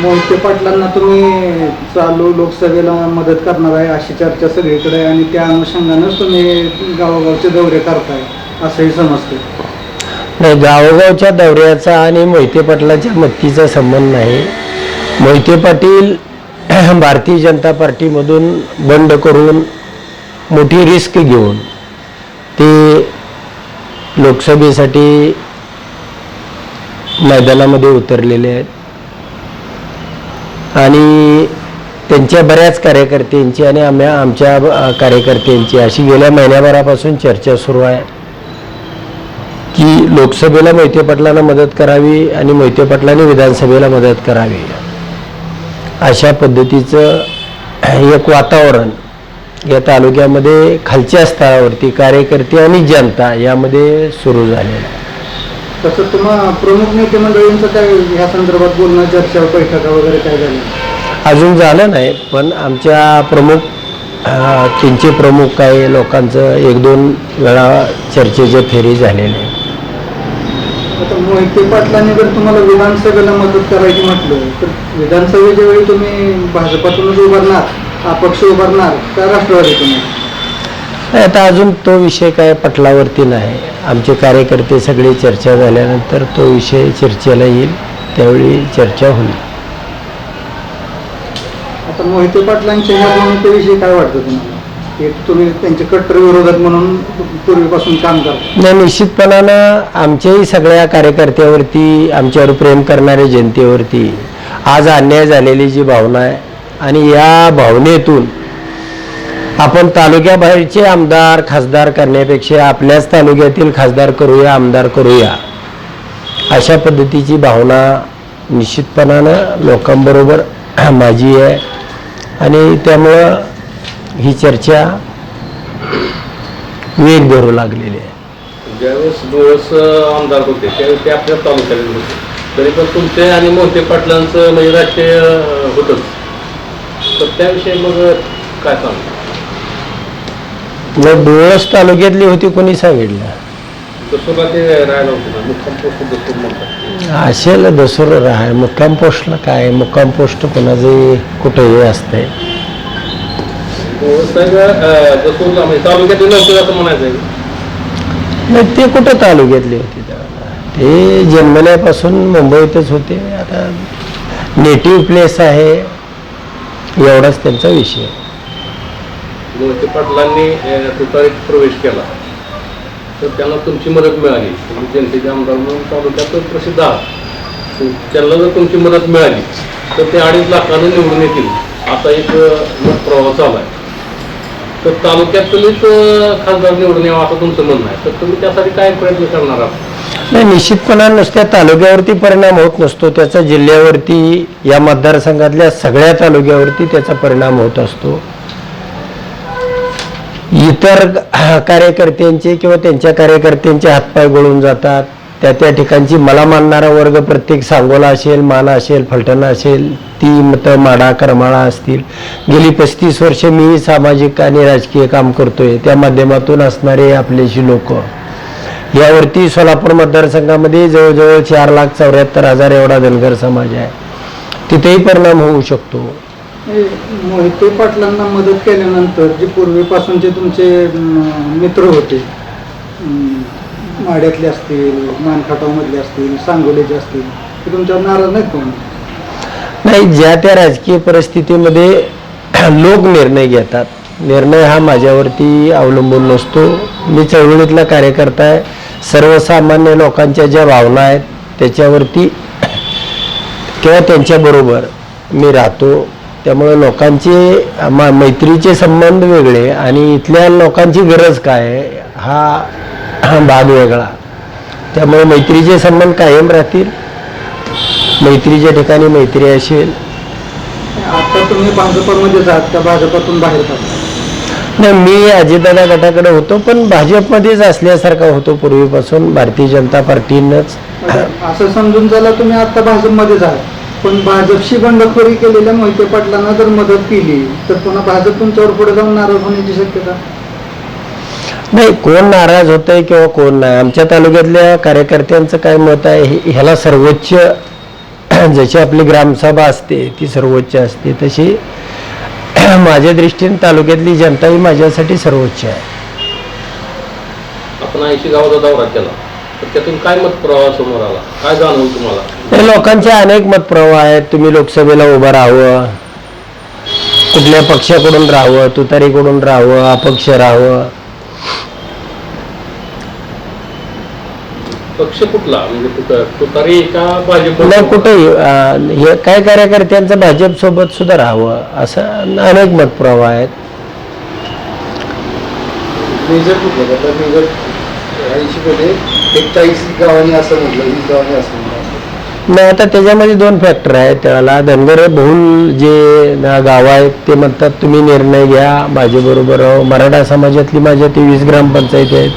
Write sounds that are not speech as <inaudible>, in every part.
मोहिते पाटलांना तुम्ही चालू लोकसभेला मदत करणार आहे अशी चर्चा सगळीकडे आहे आणि त्या अनुषंगानंच तुम्ही गावोगावचे दौरे करताय असंही समजते. नाही गावोगावच्या दौऱ्याचा आणि मोहिते पाटलाच्या मत्तीचा संबंध नाही. मोहिते पाटील <clears throat> भारतीय जनता पार्टीमधून बंड करून मोठी रिस्क घेऊन ते लोकसभेसाठी मैदानामध्ये उतरलेले आहेत. आणि त्यांच्या बऱ्याच कार्यकर्त्यांची आणि आम्ही आमच्या कार्यकर्त्यांची अशी गेल्या महिन्याभरापासून चर्चा सुरू आहे की लोकसभेला मोहिते पाटलांना मदत करावी आणि मोहिते पाटलांनी विधानसभेला मदत करावी. अशा पद्धतीचं एक वातावरण या तालुक्यामध्ये खालच्या स्तरावरती कार्यकर्ते आणि जनता यामध्ये सुरू झालेलं आहे. तसं तुम्हा प्रमुख नेते मंडळींचं काय ह्या संदर्भात बोलणं चर्चा बैठका वगैरे काय झाली? अजून झालं नाही पण आमच्या प्रमुख तीनचे प्रमुख काही लोकांचं एक दोन वेळा चर्चेचे फेरी झालेले. आता मोहिते पाटलांनी जर तुम्हाला विधानसभेला मदत करायची म्हटलं तर विधानसभेच्या वेळी तुम्ही भाजपातूनच उभारणार अपक्ष उभारणार का राष्ट्रवादी तुम्ही नाही, आता अजून तो विषय काय पटलावरती नाही. आमचे कार्यकर्ते सगळे चर्चा झाल्यानंतर तो विषय चर्चेला येईल त्यावेळी चर्चा होईल. आता मोहिते पाटलांच्या ह्या भूमिकेविषयी काय वाटतं तुम्हाला? एक तुम्ही त्यांचे कट्टर विरोधक म्हणून पूर्वीपासून काम करता. नाही निश्चितपणानं आमच्याही सगळ्या कार्यकर्त्यावरती आमच्यावर प्रेम करणाऱ्या जनतेवरती आज अन्याय झालेली जी भावना आहे आणि या भावनेतून आपण तालुक्याबाहेरचे आमदार खासदार करण्यापेक्षा आपल्याच तालुक्यातील खासदार करूया आमदार करूया अशा पद्धतीची भावना निश्चितपणानं लोकांबरोबर <clears throat> माझी आहे. आणि त्यामुळं ही चर्चा वेग धरू लागलेली आहे. ज्यावेळेस डोळस आमदार होते त्यावेळेस ते आपल्या तालुक्यात होते. तरी पण तुमचे आणि मोहिते पाटलांचं म्हणजे राजकीय होतंच. तर त्याविषयी मग काय सांगतो मग डोळस तालुक्यातली होती कोणी सांगितलं? दसोबा ते राहायला होते ना मुक्काम पोस्ट दसूर म्हणतात. असेल दसूर राहाय मुक्काम पोस्टला काय? मुक्काम पोस्ट कोणाचे कुठेही असते डोळस साहेब अं, दसूरला म्हणजे तालुक्यातील नव्हते असं म्हणायचं आहे नाही ते कुठं तालुक्यातली होती? त्यावेळेला ते जन्मल्यापासून मुंबईतच होते. आता नेटिव्ह प्लेस आहे. एवढाच त्यांचा विषय. मोहिते पाटलांनी तुतारीत प्रवेश केला. तर त्यांना तुमची मदत मिळाली. तुम्ही जनतेचे आमदार म्हणून तालुक्यात प्रसिद्ध आहात. त्यांना जर तुमची मदत मिळाली तर ते अडीच लाखानं निवडून येतील. असा एक प्रवाह चालू आहे. तर तालुक्यात तुम्हीच खासदार निवडून यावं असं तुमचं म्हणणं आहे. तर तुम्ही त्यासाठी काय प्रयत्न करणार आहात? नाही निश्चितपणा नुसत्या तालुक्यावरती परिणाम होत नसतो. त्याचा जिल्ह्यावरती या मतदारसंघातल्या सगळ्या तालुक्यावरती त्याचा परिणाम होत असतो. इतर कार्यकर्त्यांचे किंवा त्यांच्या कार्यकर्त्यांचे हातपाय गळून जातात. त्या त्या ठिकाणची मला मानणारा वर्ग प्रत्येक सांगोला असेल माना असेल फलटणा असेल ती मतं माडा करमाळा असतील. गेली पस्तीस वर्ष मी सामाजिक आणि राजकीय काम करतोय. त्या माध्यमातून असणारे आपल्याशी लोक. यावरती सोलापूर मतदारसंघामध्ये जवळजवळ चार लाख चौऱ्याहत्तर हजार एवढा धनगर समाज आहे. तिथेही परिणाम होऊ शकतो. मोहिते पाटलांना मदत केल्यानंतर जे पूर्वीपासूनचे तुमचे मित्र होते माड्यातले असतील मानखाटावमधले असतील सांगोलीचे असतील ते तुमच्यावर नाराज नाहीत कोण नाही ज्या त्या राजकीय परिस्थितीमध्ये <clears throat> लोक निर्णय घेतात निर्णय हा माझ्यावरती अवलंबून नसतो. मी चळवळीतला कार्यकर्ता आहे. सर्वसामान्य लोकांच्या ज्या भावना आहेत त्याच्यावरती <clears throat> किंवा त्यांच्याबरोबर मी राहतो. त्यामुळे लोकांचे मा- मैत्रीचे संबंध वेगळे आणि इथल्या लोकांची गरज काय हा हा भाग वेगळा. त्यामुळे मैत्रीचे संबंध कायम राहतील. मैत्रीच्या ठिकाणी मैत्री असेल. आता तुम्ही भाजपमध्येच आहात त्या भाजपातून बाहेर नाही मी अजितदादा गटाकडे होतो पण भाजपमध्येच असल्यासारखा होतो पूर्वीपासून. भारतीय जनता पार्टीनंच. असं समजून चला तुम्ही आता भाजपमध्येच आहात पण भाजपशी बंडखोरी केलेल्या मोहिते पाटलांना जर मदत केली तर पुन्हा भाजप तुमच्यावर पुढे जाऊन नाराज होण्याची शक्यता? नाही कोण नाराज होतंय किंवा कोण नाही आमच्या तालुक्यातल्या कार्यकर्त्यांचं काय मत आहे ह्याला सर्वोच्च <clears throat> जशी आपली ग्रामसभा असते ती सर्वोच्च असते तशी <clears throat> माझ्या दृष्टीने तालुक्यातली जनता ही माझ्यासाठी सर्वोच्च आहे. आपण ऐंशी गावाचा दौरा केला. तर त्यातून काय मत प्रवाह समोर आला? काय जाणवलं तुम्हाला? तर लोकांचे अनेक मतप्रवाह आहेत. तुम्ही लोकसभेला उभं राहावं. कुठल्या पक्षाकडून राहावं? तुतारीकडून राहावं? अपक्ष राहावं? पक्ष कुठला? म्हणजे तुता- तुतारी का भाजप? नाही कुठेही. अं, हे काय कार्यकर्त्यांचं भाजप सोबत सुद्धा राहावं. असं अनेक मतप्रवाह आहेत. मेजर कुठलं आता मेजर ऐंशीमध्ये एकचाळीस गावांनी असं म्हटलं वीस गावांनी असं म्हटलं. नाही आता त्याच्यामध्ये दोन फॅक्टर आहेत त्याला. धनगर बहुल जे गावं आहेत ते म्हणतात तुम्ही निर्णय घ्या माझ्याबरोबर मराठा समाजातली माझ्या तेवीस ग्रामपंचायती आहेत.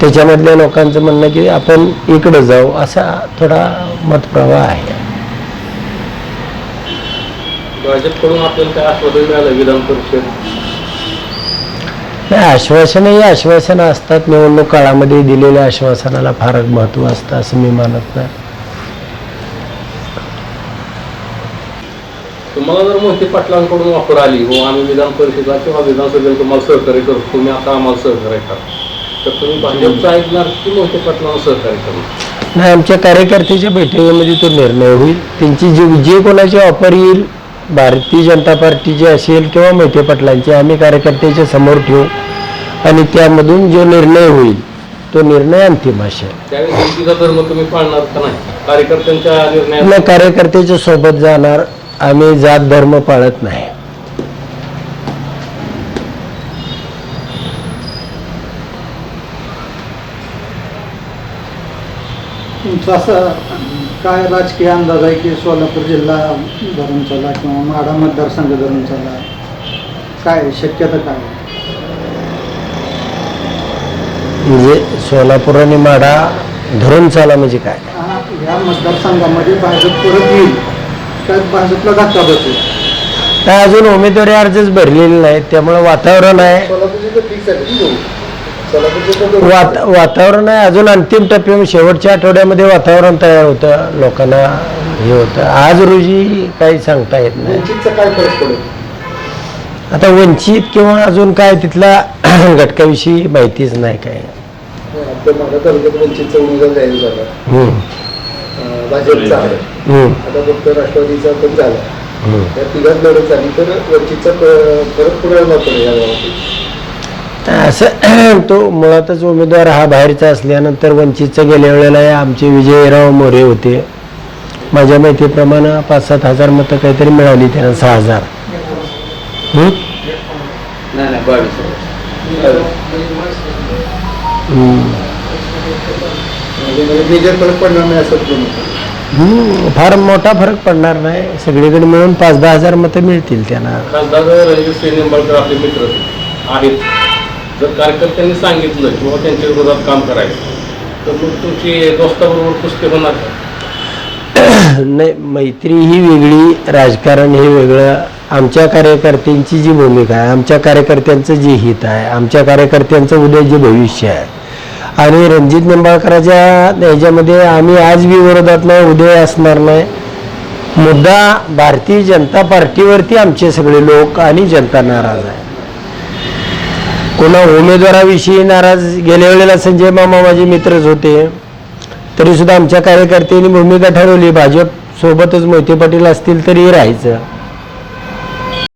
त्याच्यामधल्या लोकांचं म्हणणं की आपण इकडं जाऊ. असा थोडा मतप्रवाह आहे. भाजपकडून आपल्याला काय आश्वासन मिळालं विधान परिषद? नाही आश्वासनही आश्वासनं असतात. निवडणूक काळामध्ये दिलेल्या आश्वासनाला फार महत्त्व असतं असं मी मानत नाही. तुम्हाला जर मोहिते पाटलांकडून ऑफर आली हो आम्ही विधान परिषदेला किंवा विधानसभेला तुम्हाला सहकार्य करतो तुम्ही आता आम्हाला सहकार्य करा. तर तुम्ही भाजपचं ऐकणार की मोहिते पाटलांना सहकार्य करणार नाही आमच्या कार्यकर्त्याच्या बैठकीमध्ये तो निर्णय होईल. त्यांची जी जे कोणाची ऑफर येईल भारतीय जनता पार्टीची असेल किंवा मोहिते पाटलांची आम्ही कार्यकर्त्याच्या समोर ठेवू. आणि त्यामधून जो निर्णय होईल तो निर्णय अंतिम असेल. त्यावेळी जनतेचा धर्म तुम्ही पाळणार का नाही कार्यकर्त्यांच्या सोबत जाणार आम्ही जात धर्म पाळत नाही. तुमचा असा काय राजकीय अंदाज आहे की सोलापूर जिल्हा धरून चाला किंवा माढा मतदारसंघ धरून चाला काय शक्यता काय? म्हणजे सोलापूर आणि माढा धरून चाला म्हणजे काय? हा, या मतदारसंघामध्ये भाजप परत येईल. काय भाजपला धक्का बसेल काय अजून उमेदवारी अर्जच भरलेले नाहीत त्यामुळे वातावरण फिक्स आहे वात वातावरण आहे. अजून अंतिम टप्प्यावर शेवटच्या आठवड्यामध्ये वातावरण तयार होतं. लोकांना हे होतं. आज रोजी काही सांगता येत नाही. वंचितचा काय फरक पडेल आता वंचित किंवा अजून काय तिथल्या <clears throat> घटकाविषयी माहितीच नाही काय वंचितचा उमेदवार जाहीर झाला. भाजपचा. आता फक्त राष्ट्रवादीचा पण झाला. या तिघात लढत झाली तर वंचितचा फरक पुढे या असं <clears throat> तो मुळातच उमेदवार हा बाहेरचा असल्यानंतर वंचितचं गेल्या वेळेला आमचे विजयराव मोरे होते. माझ्या माहितीप्रमाणे पाच सात हजार मतं काहीतरी मिळाली त्यांना सहा हजार. म्हणजे फार मोठा फरक पडणार नाही. सगळीकडे मिळून पाच दहा हजार मतं मिळतील त्यांना. खासदार रणजित सिंह निंबाळकर आपले मित्र आहेत. जर कार्यकर्त्यांनी सांगितलं किंवा त्यांच्या विरोधात काम करायचं तर मग तुमची दोस्ताबरोबर कुस्ती होणार नाही मैत्री ही वेगळी राजकारण हे वेगळं. आमच्या कार्यकर्त्यांची जी भूमिका आहे आमच्या कार्यकर्त्यांचं जे हित आहे आमच्या कार्यकर्त्यांचं उद्या जे भविष्य आहे. आणि रणजित निंबाळकराच्या ह्याच्यामध्ये आम्ही आज बी विरोधात नाही उद्या असणार नाही. मुद्दा भारतीय जनता पार्टीवरती आमचे सगळे लोक आणि जनता नाराज आहे. कोणा उमेदवाराविषयी नाराज गेल्या वेळेला संजय मामा माझे मित्रच होते. तरीसुद्धा आमच्या कार्यकर्त्यांनी भूमिका ठरवली. भाजप सोबतच मोहिते पाटील असतील तरी राहायचं.